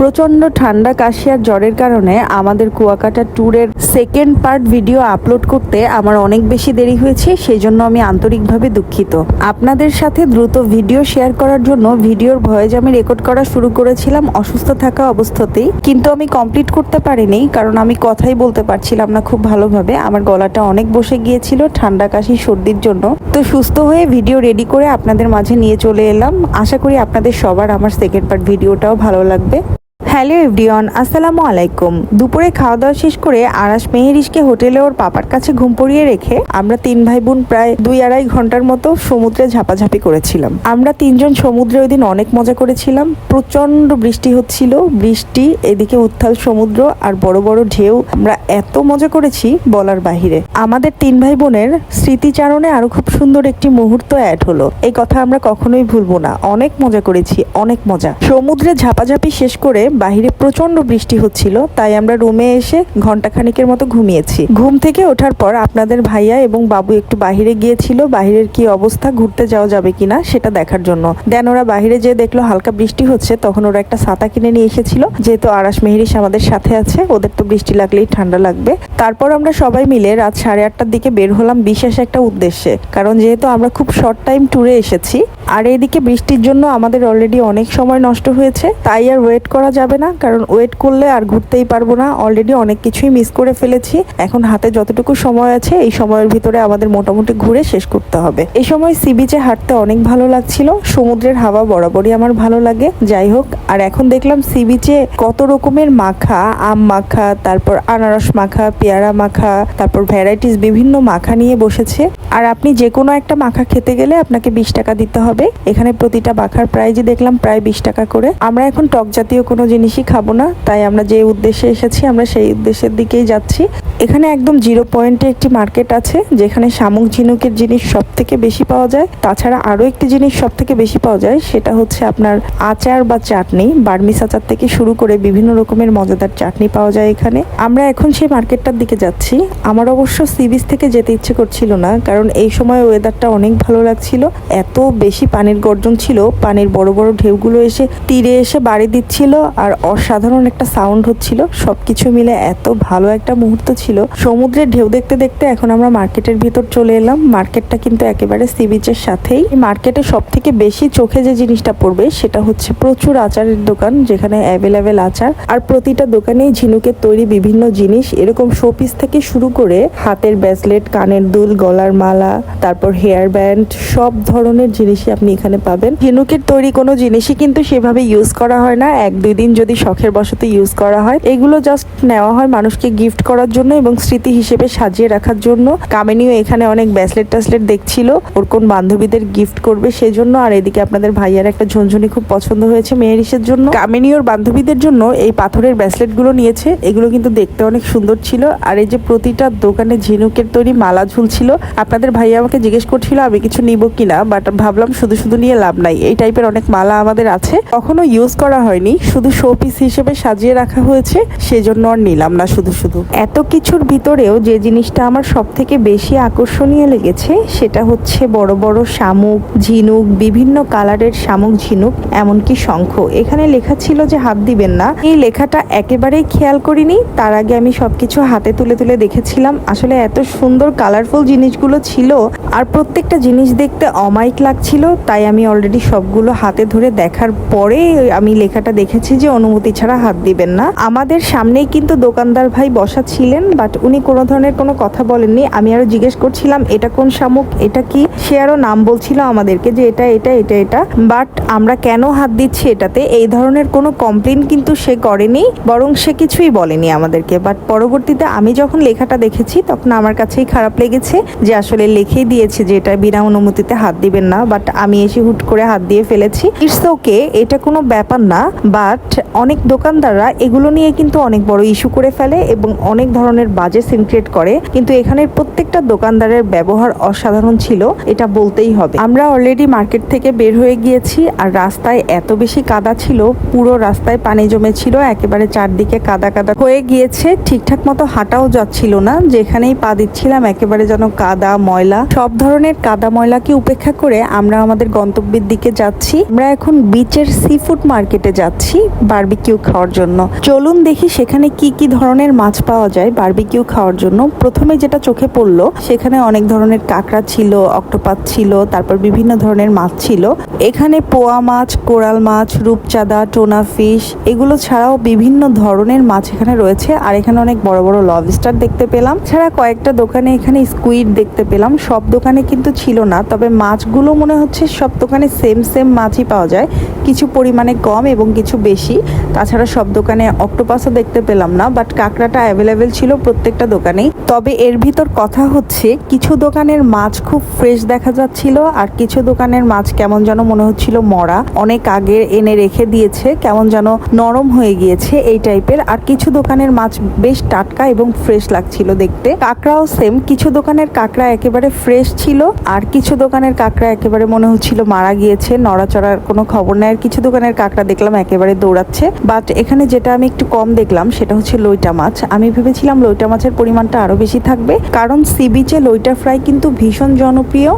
প্রচণ্ড ঠান্ডা কাশি আর জ্বরের কারণে আমাদের কুয়াকাটা ট্যুরের সেকেন্ড পার্ট ভিডিও আপলোড করতে আমার অনেক বেশি দেরি হয়েছে সেই জন্য আমি আন্তরিকভাবে দুঃখিত। আপনাদের সাথে দ্রুত ভিডিও শেয়ার করার জন্য ভিডিওর ভয়েজ আমি রেকর্ড করা শুরু করেছিলাম অসুস্থ থাকা অবস্থাতেই, কিন্তু আমি কমপ্লিট করতে পারিনি, কারণ আমি কথাই বলতে পারছিলাম না খুব ভালোভাবে। আমার গলাটা অনেক বসে গিয়েছিল ঠান্ডা কাশি, সর্দির জন্য। তো সুস্থ হয়ে ভিডিও রেডি করে আপনাদের মাঝে নিয়ে চলে এলাম। আশা করি আপনাদের সবার আমার সেকেন্ড পার্ট ভিডিওটাও ভালো লাগবে। হ্যালো এভরিওয়ান, আসসালামু আলাইকুম। দুপুরে খাওয়া দাওয়া শেষ করে আরাস মেহেরিসকে হোটেলে ওর পাপার কাছে ঘুম পড়িয়ে রেখে আমরা তিন ভাই বোন প্রায় দুই আড়াই ঘণ্টার মতো সমুদ্রে ঝাপাঝাপি করেছিলাম। আমরা তিনজন সমুদ্রে ওই দিন অনেক মজা করেছিলাম। প্রচণ্ড বৃষ্টি হচ্ছিল, বৃষ্টি, এদিকে উত্থাল সমুদ্র আর বড় বড় ঢেউ। আমরা এত মজা করেছি বলার বাহিরে। আমাদের তিন ভাই বোনের স্মৃতিচারণে আরও খুব সুন্দর একটি মুহূর্ত অ্যাড হলো। এই কথা আমরা কখনোই ভুলবো না। অনেক মজা করেছি, অনেক মজা। সমুদ্রে ঝাপাঝাপি শেষ করে বাহিরে প্রচণ্ড বৃষ্টি হচ্ছিল, তাই আমরা রুমে এসে ঘন্টাখানিকের মতো ঘুমিয়েছি। ঘুম থেকে ওঠার পর আপনাদের ভাইয়া এবং বাবু একটু বাহিরে গিয়েছিল, বাহিরের কি অবস্থা, ঘুরতে যাওয়া যাবে কিনা সেটা দেখার জন্য। দেন ওরা বাহিরে যে দেখল হালকা বৃষ্টি হচ্ছে, তখন ওরা একটা ছাতা কিনে নিয়ে এসেছিল, যেহেতু আরাস মেহরিস আমাদের সাথে আছে, ওদের তো বৃষ্টি লাগলেই ঠান্ডা লাগবে। তারপর আমরা সবাই মিলে রাত সাড়ে আটটার দিকে বের হলাম বিশেষ একটা উদ্দেশ্যে, কারণ যেহেতু আমরা খুব শর্ট টাইম ট্যুরে এসেছি, আর এইদিকে বৃষ্টির জন্য আমাদের অলরেডি অনেক সময় নষ্ট হয়েছে, তাই আর ওয়েট করা যাবে না, কারণ ওয়েট করলে আর ঘুরতেই পারব না। অলরেডি অনেক কিছুই মিস করে ফেলেছি। এখন হাতে যতটুকু সময় আছে, এই সময়ের ভিতরে আমাদের মোটামুটি ঘুরে শেষ করতে হবে। এই সময় সি বিচে হাঁটতে অনেক ভালো লাগছিল। সমুদ্রের হাওয়া বরাবরই আমার ভালো লাগে। যাই হোক, আর এখন দেখলাম সি বিচে কত রকমের মাখা, আম মাখা, তারপর আনারস মাখা, পেয়ারা মাখা, তারপর ভ্যারাইটিস বিভিন্ন মাখা নিয়ে বসেছে। আর আপনি যে কোনো একটা মাখা খেতে গেলে আপনাকে বিশ টাকা দিতে হবে। এখানে প্রতিটা মাখার প্রাইজই দেখলাম প্রায় বিশ টাকা করে। আমরা এখন টক জাতীয় কোনো জিনিসই খাব না। তাই আমরা যে উদ্দেশ্যে এসেছি আমরা সেই উদ্দেশ্যের দিকেই যাচ্ছি। এখানে একদম জিরো পয়েন্টে একটি মার্কেট আছে, যেখানে শামুক ঝিনুকের জিনিস সব থেকে বেশি পাওয়া যায়। তাছাড়া আরও একটি জিনিস সব থেকে বেশি পাওয়া যায়, সেটা হচ্ছে আপনার আচার বা চাটনি। বার্মিস আচার থেকে শুরু করে বিভিন্ন রকমের মজাদার চাটনি পাওয়া যায় এখানে। আমরা এখন সেই মার্কেটটার দিকে যাচ্ছি। আমার অবশ্য সি বিচ থেকে যেতে ইচ্ছে করছিল না, কারণ এই সময় ওয়েদারটা অনেক ভালো লাগছিল। এত বেশি পানির গর্জন ছিল, পানির বড় বড় ঢেউগুলো এসে তীরে এসে বাড়ি দিচ্ছিল, আর অসাধারণ একটা সাউন্ড হচ্ছিল। সব কিছু মিলে এত ভালো একটা মুহূর্ত ছিল। সমুদ্রের ঢেউ দেখতে দেখতে এখন আমরা মার্কেটের ভিতর চলে এলাম। মার্কেটটা কিন্তু একেবারে সি বিচের সাথেই মার্কেটে সব থেকে বেশি চোখে যে জিনিসটা পড়বে সেটা হচ্ছে প্রচুর আচারের দোকান, যেখানে অ্যাভেলেবেল আচার। আর প্রতিটা দোকানেই ঝিনুকের তৈরি বিভিন্ন জিনিস। এরকম শোপিস থেকে শুরু করে হাতের ব্রেসলেট কানের দুল, গলার মালা, তারপর হেয়ার ব্যান্ড সব ধরনের জিনিসই আপনি এখানে পাবেন। ঝিনুকের তৈরি কোনো জিনিসই কিন্তু সেভাবে ইউজ করা হয় না। এক দুই দিন যদি শখের বশতে ইউজ করা হয়। এগুলো জাস্ট নেওয়া হয় মানুষকে গিফট করার জন্য এবং স্মৃতি হিসেবে সাজিয়ে রাখার জন্য কামিনীও এখানে অনেক ব্যাসলেট ট্যাসলেট দেখছিল, ওর কোন বান্ধবীদের গিফট করবে সেজন্য, আর এদিকে আপনাদের ভাইয়ার একটা ঝুনঝুনি খুব পছন্দ হয়েছে মেয়েরিসের জন্য। কামিনী ওর বান্ধবীদের জন্য এই পাথরের ব্যাসলেটগুলো নিয়েছে, এগুলো কিন্তু দেখতে অনেক সুন্দর ছিল, আর এই যে প্রতিটা দোকানে ঝিনুকের তৈরি মালা ঝুলছিল, আপনাদের ভাইয়া আমাকে জিজ্ঞেস করছিল, আমি কিছু নিব কিনা বাট ভাবলাম শুধু শুধু নিয়ে লাভ নাই, এই টাইপের অনেক মালা আমাদের আছে, কখনো ইউজ করা হয়নি, শুধু শো পিস হিসেবে সাজিয়ে রাখা হয়েছে, সেজন্য আর নিলাম না শুধু শুধু। এত কিছুর ভিতরেও যে জিনিসটা আমার সব থেকে বেশি আকর্ষণীয় লেগেছে সেটা হচ্ছে বড় বড় শামুক, ঝিনুক, বিভিন্ন কালারের শামুক, ঝিনুক, এমনকি শঙ্খ। এখানে লেখা ছিল যে হাত দিবেন না। এই লেখাটা একেবারেই খেয়াল করিনি। তার আগে আমি সবকিছু হাতে তুলে তুলে দেখেছিলাম। আসলে এত সুন্দর কালারফুল জিনিসগুলো ছিল আর প্রত্যেকটা জিনিস দেখতে অমাইক লাগছিল। তাই আমি অলরেডি সবগুলো হাতে ধরে দেখার পরে আমি লেখাটা দেখেছি যে অনুমতি ছাড়া হাত দিবেন না। আমাদের সামনেই কিন্তু দোকানদার ভাই বসা ছিলেন বাট উনি কোনো ধরনের কোনো কথা বলেননি। আমি আরও জিজ্ঞেস করছিলাম, এটা কোন শামুক? এটা কি? সে আরও নাম বলছিল আমাদেরকে যে এটা এটা এটা এটা। বাট আমরা কেন হাত দিচ্ছি এটাতে? এই ধরনের কোনো কমপ্লেন কিন্তু সে করেনি, বরং সে কিছুই বলেনি আমাদেরকে। বাট পরবর্তীতে আমি যখন লেখাটা দেখেছি, তখন আমার কাছেই খারাপ লেগেছে যে আসলে লিখেই দিয়েছে যে এটা বিনা অনুমতিতে হাত দিবেন না। বাট আমি এসে হুট করে হাত দিয়ে ফেলেছি। ইটস ওকে, এটা কোনো ব্যাপার না। বাট অনেক দোকানদাররা এগুলো নিয়ে কিন্তু অনেক বড় ইস্যু করে ফেলে এবং অনেক ধরনের বাজে সিন ক্রিয়েট করে, কিন্তু এখানের প্রত্যেকটা দোকানদারের ব্যবহার অসাধারণ ছিল, এটা বলতেই হবে। আমরা অলরেডি মার্কেট থেকে বের হয়ে গিয়েছি, আর রাস্তায় এত বেশি কাদা ছিল, পুরো রাস্তায় পানি জমেছিল, একেবারে চারদিকে কাদা কাদা। হয়ে গিয়েছে, ঠিকঠাক মতো হাঁটাও যাচ্ছিল না, যেখানেই পা দিচ্ছিলাম, একেবারে যেন কাদা, ময়লা, সব ধরনের কাদা ময়লাকে উপেক্ষা করে আমরা আমাদের গন্তব্যের দিকে যাচ্ছি। আমরা এখন বিচের সি ফুড মার্কেটে যাচ্ছি বারবিকিউ খাওয়ার জন্য। চলুন দেখি সেখানে কি কি ধরনের মাছ পাওয়া যায় বারবিকিউ খাওয়ার জন্য প্রথমে যেটা চোখে পড়ল, সেখানে অনেক ধরনের কাঁকড়া ছিল অক্টোপাত ছিল, তারপর বিভিন্ন ধরনের মাছ ছিল। এখানে পোয়া মাছ, কোরাল মাছ, রূপচাঁদা, টোনা ফিশ, এগুলো ছাড়াও বিভিন্ন ধরনের মাছ এখানে রয়েছে। আর এখানে অনেক বড় বড় লবস্টার দেখতে পেলাম। ছাড়া কয়েকটা দোকানে এখানে স্কুইড দেখতে পেলাম। সব দোকানে কিন্তু ছিল না, তবে মাছগুলো মনে হচ্ছে সব দোকানে সেম সেম মাছই পাওয়া যায়। কিছু পরিমাণে কম এবং কিছু বেশি। তাছাড়া সব দোকানে অক্টোপাসও দেখতে পেলাম না, বাট কাঁকড়াটা অ্যাভেলেবেল ছিল প্রত্যেকটা দোকানেই। তবে এর ভিতর কথা হচ্ছে, কিছু দোকানের মাছ খুব ফ্রেশ দেখা যাচ্ছিল আর কিছু দোকানের মাছ কেমন যেন মনে হচ্ছিল মরা। অনেক আগে এনে রেখে দিয়েছে, কেমন যেন নরম হয়ে গিয়েছে এই টাইপের আর কিছু দোকানের মাছ বেশ টাটকা এবং ফ্রেশ লাগছিল দেখতে। কাঁকড়াও সেম কিছু দোকানের কাঁকড়া একেবারে ফ্রেশ ছিল আর কিছু দোকানের কাঁকড়া একেবারে মনে হচ্ছিল মারা গিয়েছে। নড়াচড়ার কোনো খবর নেই আর কিছু দোকানের কাঁকড়া দেখলাম একেবারে দৌড়াচ্ছে। বাট এখানে যেটা আমি একটু কম দেখলাম, সেটা হচ্ছে লইটা মাছ। আমি ভেবেছিলাম লইটা মাছের পরিমাণটা আরও বেশি থাকবে। কারণ সি বিচে লইটা ফ্রাই কিন্তু ভীষণ জনপ্রিয়।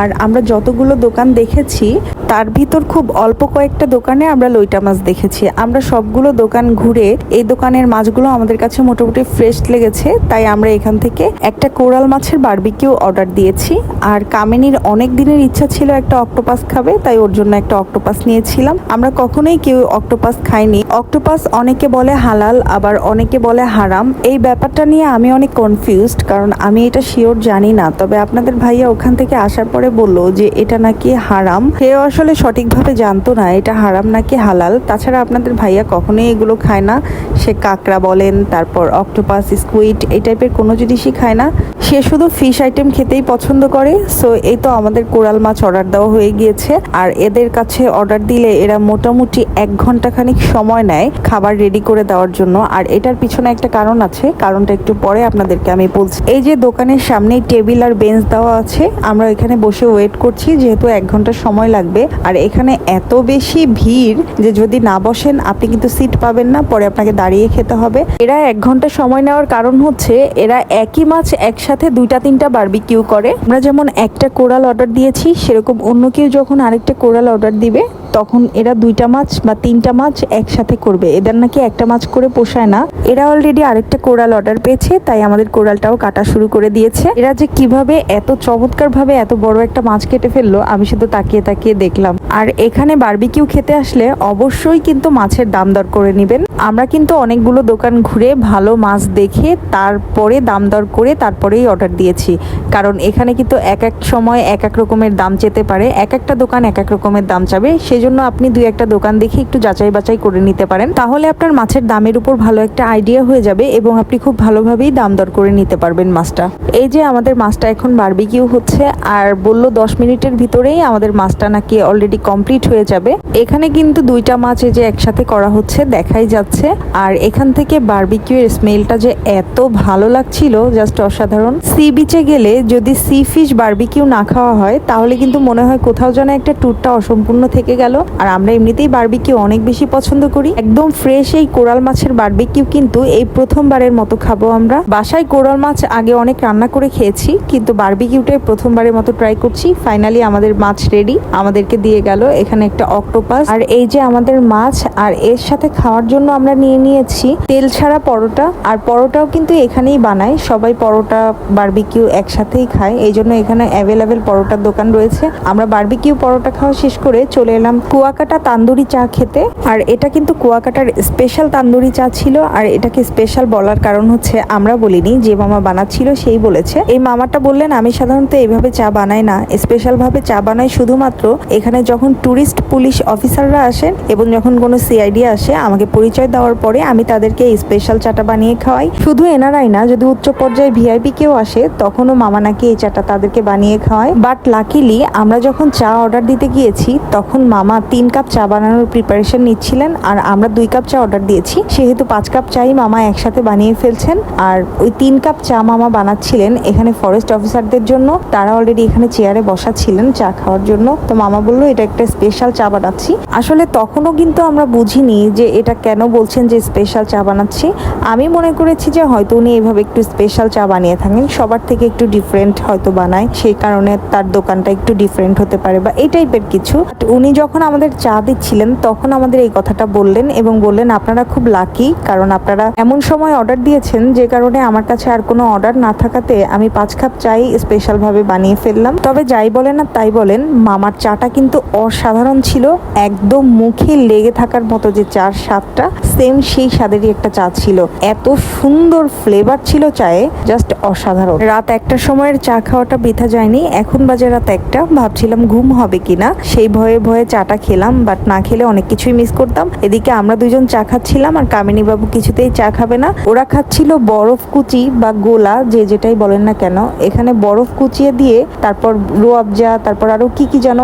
আর আমরা যতগুলো দোকান দেখেছি তার ভিতর খুব অল্প কয়েকটা দোকানে আমরা লইটা মাছ দেখেছি। আমরা সবগুলো দোকান ঘুরে এই দোকানের মাছগুলো আমাদের কাছে মোটামুটি ফ্রেশ লেগেছে, তাই আমরা এখান থেকে একটা কোরাল মাছের বারবিকিউ অর্ডার দিয়েছি। আর কামিনীর অনেক দিনের ইচ্ছা ছিল একটা অক্টোপাস খাবে, তাই ওর জন্য একটা অক্টোপাস নিয়েছিলাম। আমরা কখনোই কেউ অক্টোপাস খাইনি। অক্টোপাস অনেকে বলে হালাল, আবার অনেকে বলে হারাম। এই ব্যাপারটা নিয়ে আমি অনেক কনফিউজড কারণ আমি এটা শিওর জানি না। তবে আপনাদের ভাইয়া ওখান থেকে আসার পরে বলল যে এটা নাকি হারাম। সেও আসলে সঠিকভাবে জানতো না এটা হারাম নাকি হালাল। তাছাড়া আপনাদের ভাইয়া কখনোই এগুলো খায় না। সে কাঁকড়া বলেন, তারপর অক্টোপাস, স্কুইড এই টাইপের কোনো জিনিসই খায় না। সে শুধু ফিশ আইটেম খেতেই পছন্দ করে। সো এই তো আমাদের কোরাল মাছ অর্ডার দেওয়া হয়ে গিয়েছে। আর এদের কাছে অর্ডার দিলে এরা মোটামুটি এক ঘণ্টা খানিক সময় নেয় খাবার রেডি করে দেওয়ার জন্য। আর এটার পিছনে একটা কারণ আছে, কারণটা একটু পরে আপনাদেরকে আমি বলছি। এই যে দোকানের সামনেই টেবিল আর বেঞ্চ দেওয়া আছে, আমরা এখানে বসে ওয়েট করছি, যেহেতু এক ঘণ্টা সময় লাগবে। আর এখানে এত বেশি ভিড় যে যদি না বসেন, আপনি কিন্তু সিট পাবেন না, পরে আপনাকে দাঁড়িয়ে খেতে হবে। এরা এক ঘণ্টা সময় নেওয়ার কারণ হচ্ছে, এরা একই মাছ একসাথে দুইটা, তিনটা বার্বিকিউ করে। আমরা যেমন একটা কোরাল অর্ডার দিয়েছি, সেরকম অন্য কেউ যখন আরেকটা কোরাল অর্ডার দিবে তখন এরা দুইটা মাছ বা তিনটা মাছ একসাথে করবে। এদের নাকি একটা মাছ করে পোষায় না। এরা অলরেডি আরেকটা কোরাল অর্ডার পেয়েছে, তাই আমাদের কোরালটাও কাটা শুরু করে দিয়েছে। এরা যে কীভাবে এত চমৎকার ভাবে এত বড় একটা মাছ কেটে ফেলল, আমি শুধু তাকিয়ে তাকিয়ে দেখলাম। আর এখানে বারবিকিউ খেতে আসলে অবশ্যই কিন্তু মাছের দাম দর করে নেবেন। আমরা কিন্তু অনেকগুলো দোকান ঘুরে ভালো মাছ দেখে তারপরে দাম দর করে তারপরেই অর্ডার দিয়েছি। কারণ এখানে কিন্তু এক এক সময় এক এক রকমের দাম চেতে পারে। এক একটা দোকান এক এক রকমের দাম চাবে। সেজন্য আপনি দুই একটা দোকান দেখে একটু যাচাই বাছাই করে নিতে পারেন। তাহলে আপনার মাছের দামের উপর ভালো একটা আইডিয়া হয়ে যাবে এবং আপনি খুব ভালোভাবেই দাম দর করে নিতে পারবেন মাছটা। এই যে আমাদের মাছটা এখন বারবিকিউ হচ্ছে আর বলল দশ মিনিটের ভিতরেই আমাদের মাছটা নাকি অলরেডি কমপ্লিট হয়ে যাবে। এখানে কিন্তু দুইটা মাছ এই যে একসাথে করা হচ্ছে, দেখাই যাচ্ছে। আর এখান থেকে বারবিকিউ এর স্মেলটা যে এত ভালো লাগছিল জাস্ট অসাধারণ। সি বিচে গেলে যদি সি ফিশ বারবিকিউ না খাওয়া হয়, তাহলে কিন্তু মনে হয় কোথাও যেন একটা ট্যুরটা অসম্পূর্ণ থেকে গেল। আর আমরা এমনিতেই বারবিকিউ অনেক বেশি পছন্দ করি। একদম ফ্রেশ এই কোরাল মাছের বারবিকিউ কিন্তু এই প্রথমবারের মতো খাব আমরা। বাসায় কোরাল মাছ আগে অনেক রান্না করে খেয়েছি, কিন্তু বারবিকিউটাই প্রথমবারের মতো ট্রাই করছি। ফাইনালি আমাদের মাছ রেডি আমাদেরকে দিয়ে গেল এখানে একটা অক্টোপাস আর এই যে আমাদের মাছ, আর এর সাথে খাওয়ার জন্য আমরা নিয়ে নিয়েছি তেল ছাড়া পরোটা। আর পরোটাও কিন্তু এখানেই বানায় সবাই পরোটা বারবিকিউ একসাথেই খায়। এই জন্য এখানে অ্যাভেলেবেল পরোটার দোকান রয়েছে। আমরা বার্বিকিউ পরোটা খাওয়া শেষ করে চলে এলাম কুয়াকাটা তান্দুরি চা খেতে, আর এটা কিন্তু কুয়াকাটার স্পেশাল তান্দুরি চা ছিল, আর এটাকে স্পেশাল বলার কারণ হচ্ছে আমরা বলিনি, যে মামা বানাচ্ছিল সেই বলেছে। এই মামাটা বললেন, আমি সাধারণত এইভাবে চা বানাই না স্পেশাল ভাবে চা বানাই শুধুমাত্র এখানে যখন ট্যুরিস্ট পুলিশ অফিসাররা আসেন এবং যখন কোনো সিআইডি আসে, আমাকে পরিচয় দেওয়ার পরে আমি তাদেরকে এই স্পেশাল চাটা বানিয়ে খাওয়াই। শুধু এনারাই না, যদি উচ্চ পর্যায়ে ভিআইপি কেউ আসে, তখনও মামা নাকি এই চাটা তাদেরকে বানিয়ে খাওয়ায়। বাট লাকিলি আমরা যখন চা অর্ডার দিতে গিয়েছি, তখন মামা মামা তিন কাপ চা বানানোর প্রিপারেশন নিচ্ছিলেন আর আমরা দুই কাপ চা অর্ডার দিয়েছি। সেহেতু পাঁচ কাপ চাই মামা একসাথে বানিয়ে ফেলছেন। আর ওই তিন কাপ চা মামা বানাচ্ছিলেন এখানে ফরেস্ট অফিসারদের জন্য। তারা অলরেডি এখানে চেয়ারে বসা ছিলেন চা খাওয়ার জন্য। তো মামা বলল, এটা একটা স্পেশাল চা বানাচ্ছি। আসলে তখনও কিন্তু আমরা বুঝিনি যে এটা কেন বলছেন যে স্পেশাল চা বানাচ্ছি। আমি মনে করেছি যে হয়তো উনি এভাবে একটু স্পেশাল চা বানিয়ে থাকেন। সবার থেকে একটু ডিফারেন্ট হয়তো বানায়। সেই কারণে তার দোকানটা একটু ডিফারেন্ট হতে পারে বা এই টাইপের কিছু। উনি যখন আমাদের চা দিচ্ছিলেন তখন আমাদের এই কথাটা বললেন এবং বললেন, আপনারা খুব লাকি কারণ আপনারা এমন সময় অর্ডার দিয়েছেন, যে কারণে আমার কাছে আর কোনো অর্ডার না থাকাতে আমি পাঁচ কাপ চাই স্পেশালভাবে বানিয়ে ফেললাম। তবে যাই বলেন আর তাই বলেন, মামার চাটা কিন্তু অসাধারণ ছিল, একদম মুখে লেগে থাকার মতো যে চার স্বাদটা সেম সেই স্বাদেরই একটা চা ছিল। এত সুন্দর ফ্লেভার ছিল চায়ে জাস্ট অসাধারণ। রাত একটার সময়ের চা খাওয়াটা বৃথা যায়নি, এখন বাজে রাত একটা, ভাবছিলাম ঘুম হবে কিনা। সেই ভয়ে ভয়ে চাটা খেলাম বাট না খেলে অনেক কিছুই মিস করতাম। এদিকে আমরা দুজন চা খাচ্ছিলাম, আর কামিনী বাবু কিছুতেই চা খাবে না। ওরা খাচ্ছিল বরফ কুচি বা গোলা, যে যেটাই বলেন না কেন। এখানে বরফ কুচিয়ে দিয়ে, তারপর রোয়াবজা, তারপর আরও কি কি যেন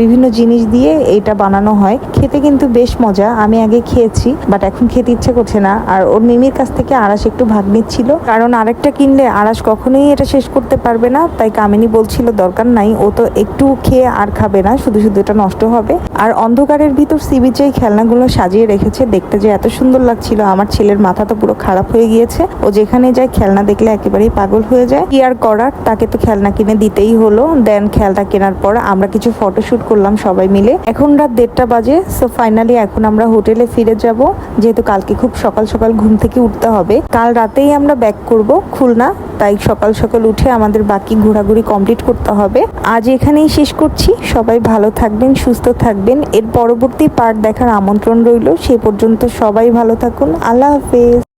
বিভিন্ন জিনিস দিয়ে এটা বানানো হয়। খেতে কিন্তু বেশ মজা, আমি আগে খেয়েছি বাট এখন খেতে ইচ্ছে করছে না। আর ওর মিমির কাছ থেকে আড়াস একটু ভাগ নিচ্ছিল। কারণ আরেকটা কিনলে আড়াস কখনোই এটা শেষ করতে পারবে না। তাই কামিনী বলছিল, দরকার নাই, ও তো একটু খেয়ে আর খাবে না, শুধু শুধু এটা নষ্ট হবে। আর অন্ধকারের ভিতর সি বিচে খেলনাগুলো সাজিয়ে রেখেছে, দেখতে যে এত সুন্দর লাগছিল, আমার ছেলের মাথা তো পুরো খারাপ হয়ে গিয়েছে। ও যেখানে যায় খেলনা দেখলে একেবারেই পাগল হয়ে যায়। কি আর করার, তাকে তো খেলনা কিনে দিতেই হলো। দেন খেলনা কেনার পর আমরা কিছু ফটোশুট করলাম সবাই মিলে। এখন রাত দেড়টা বাজে সো ফাইনালি এখন আমরা হোটেলে ফিরে যাব। যেহেতু কালকে খুব সকাল সকাল ঘুম থেকে উঠতে হবে। কাল রাতেই আমরা ব্যাক করব খুলনা, তাই সকাল সকাল উঠে আমাদের বাকি ঘোরাঘুরি কমপ্লিট করতে হবে। আজ এখানেই শেষ করছি। সবাই ভালো থাকবেন, সুস্থ থাকবেন। এর পরবর্তী পার্ট দেখার আমন্ত্রণ রইল। সে পর্যন্ত সবাই ভালো থাকুন। আল্লাহ হাফেজ।